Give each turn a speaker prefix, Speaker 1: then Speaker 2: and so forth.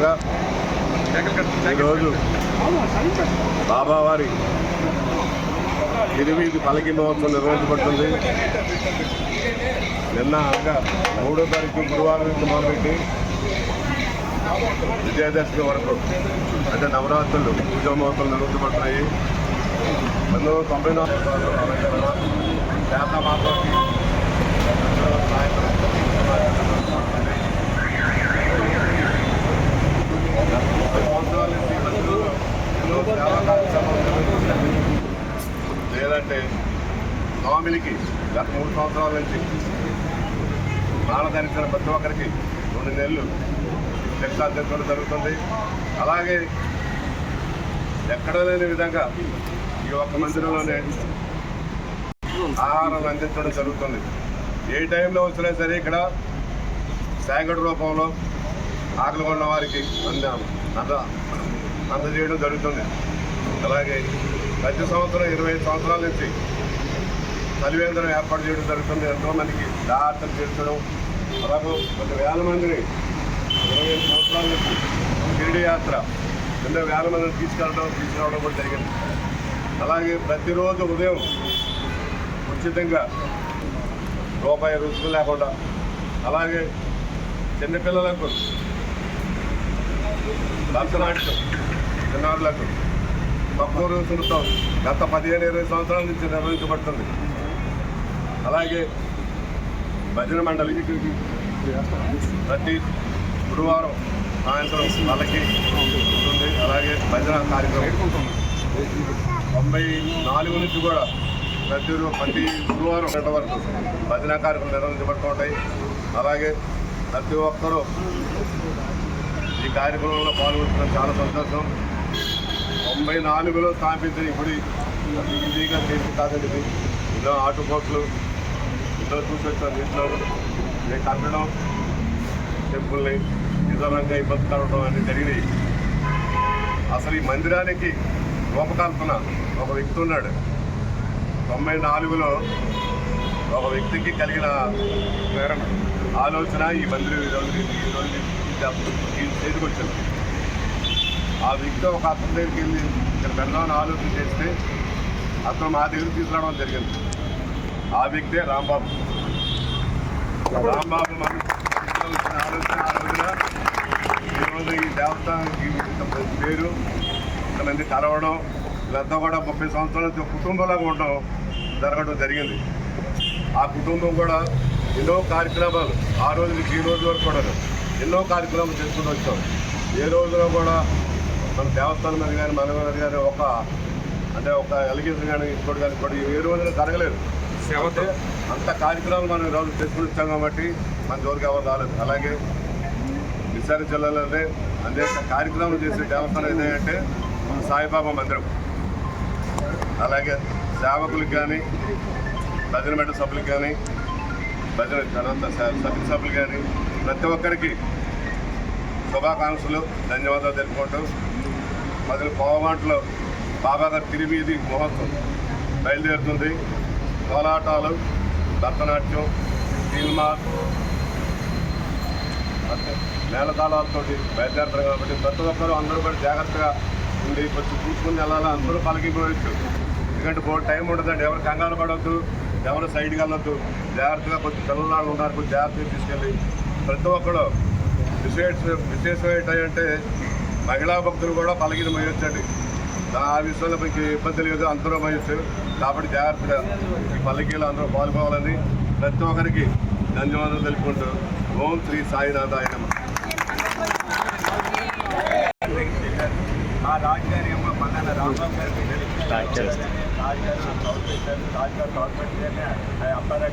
Speaker 1: భాగంగా ఈరోజు బాబావారి ఎనిమిది పలకి మహోత్సవం నిర్వహించబడుతుంది. నిన్న అనగా మూడో తారీఖు గురువారం నుంచి మొదలుపెట్టి విజయదశమి వరకు అంటే నవరాత్రులు పూజా మహోత్సవం నిర్వహించబడుతున్నాయి. పంతొమ్మిది వందల తొంభై నాలుగు శాత మాత్రకి లేదంటే నవమిలికి గత మూడు సంవత్సరాల నుంచి ప్రాణ ప్రతి ఒక్కరికి రెండు నెలలు శిక్ష అందించడం జరుగుతుంది. అలాగే ఎక్కడ లేని విధంగా ఈ ఒక్క మందిరంలోనే ఆహారం అందించడం జరుగుతుంది. ఏ టైంలో వచ్చినా సరే ఇక్కడ శాగడ్ రూపంలో ఆకలి ఉన్న వారికి అందాము. అంద. అందజేయడం జరుగుతుంది. అలాగే ప్రతి సంవత్సరం ఇరవై ఐదు సంవత్సరాల నుంచి చలివేంద్రం ఏర్పాటు చేయడం జరుగుతుంది. ఎంతో మందికి చేర్చడం అలాగే కొన్ని వేల మందిని ఇరవై ఐదు సంవత్సరాల నుంచి షిరిడి యాత్ర ఎన్నో వేల మందిని తీసుకెళ్ళడం తీసుకురావడం కూడా జరిగింది. అలాగే ప్రతిరోజు ఉదయం ఉచితంగా రూపాయి రుసుము లేకుండా అలాగే చిన్నపిల్లలకు భరతనాట్యం చిన్నారులకు తక్కువ రుసుముతో గత పదిహేను ఇరవై సంవత్సరాల నుంచి నిర్వహించబడుతుంది. అలాగే భజన మండలి ప్రతి గురువారం సాయంత్రం వాళ్ళకి ఉంటుంది. అలాగే భజన కార్యక్రమం. తొంభై నాలుగు నుంచి కూడా ప్రతి ప్రతి గురువారం గంట వరకు భజన కార్యక్రమం నిర్వహించబడుతూ ఉంటాయి. అలాగే ప్రతి ఒక్కరూ ఈ కార్యక్రమంలో పాల్గొంటున్న చాలా సంతోషం. తొంభై నాలుగులో స్థాపించిన ఇప్పుడు ఈజీగా చేసి కాదండి ఇది ఆటో ఆటుపోట్లు ఎన్నో చూసొచ్చాను ఇంట్లో నేను కట్టడం టెంపుల్ని నిదానంగా ఇబ్బంది కలవడం అన్ని జరిగినాయి అసలు ఈ మందిరానికి రూపకల్పన ఒక వ్యక్తి ఉన్నాడు తొంభై నాలుగులో ఒక వ్యక్తికి కలిగిన ప్రేరణ ఆలోచన ఈ మందిరం ఈరోజు రోజు ఈ రోజు ఈ స్టేజ్కి వచ్చింది ఆ వ్యక్తి ఒక అతని దగ్గరికి వెళ్ళి ఇక్కడ పెడదామని ఆలోచన చేస్తే అతను మా దగ్గర తీసుకురావడం జరిగింది. ఆ వ్యక్తే రాంబాబు. రాంబాబు మన ఆలోచన ఆ రోజున ఈరోజు ఈ దేవత పేరు ఇంతమంది కలవడం ఇదంతా కూడా ముప్పై సంవత్సరాల నుంచి కుటుంబంలాగా ఉండడం జరగడం జరిగింది. ఆ కుటుంబం కూడా ఎన్నో కార్యక్రమాలు ఆ రోజు నుంచి ఈ రోజు వరకు కూడా ఎన్నో కార్యక్రమాలు చేసుకుంటూ వచ్చాం. ఏ రోజున కూడా మన దేవస్థానం మీద కానీ మన మీద కానీ ఒక అంటే ఒక ఎలిగేషన్ కానీ ఇంకోటి కానీ ఇంకోటి ఏ రోజున జరగలేదు. అంత కార్యక్రమాలు మనం ఈ రోజు చేసుకుని వచ్చాం కాబట్టి మన జోలికి ఎవరు రాలేదు. అలాగే విశాఖ జిల్లాలోనే అనేక కార్యక్రమాలు చేసే దేవస్థానం ఏదంటే మన సాయిబాబా మందిరం. అలాగే సేవకులకు కానీ భజన మెట్ట సభ్యులకు కానీ భజన జనంత సభ్య సభ్యులు కానీ ప్రతి ఒక్కరికి శుభాకాంక్షలు ధన్యవాదాలు తెలుపుకుంటూ మొదలు పోవమాటలో బాగా గారి తిరిమీది మహోత్సవం బయలుదేరుతుంది. కోలాటాలు భరతనాట్యం సినిమా మేళతాళాలతో బయలుదేరుతారు కాబట్టి ప్రతి ఒక్కరూ అందరూ కూడా జాగ్రత్తగా ఉండి కొంచెం చూసుకుని వెళ్ళాలి. అందరూ పలికిపోవచ్చు ఎందుకంటే బోర్డు టైం ఉండదండి. ఎవరు కంగారు పడవద్దు ఎవరు సైడ్కి వెళ్ళొద్దు. జాగ్రత్తగా కొంచెం పిల్లలాగా ఉన్నారు కొంచెం జాగ్రత్తగా తీసుకెళ్ళి ప్రతి ఒక్కరు విశేష విశేషం ఏంటంటే మహిళా భక్తులు కూడా పలికిన మోయొచ్చండి ఆ విషయంలో మీకు ఇబ్బంది లేదు అందరూ మోయొచ్చు కాబట్టి జాగ్రత్తగా ఈ పల్లకీలు అందరూ పాల్గొవాలని ప్రతి ఒక్కరికి ధన్యవాదాలు తెలుపుకుంటూ ఓం శ్రీ సాయినాథాయ నమః.
Speaker 2: ఆ మన గారికి గవర్నమెంట్ అప్పారావు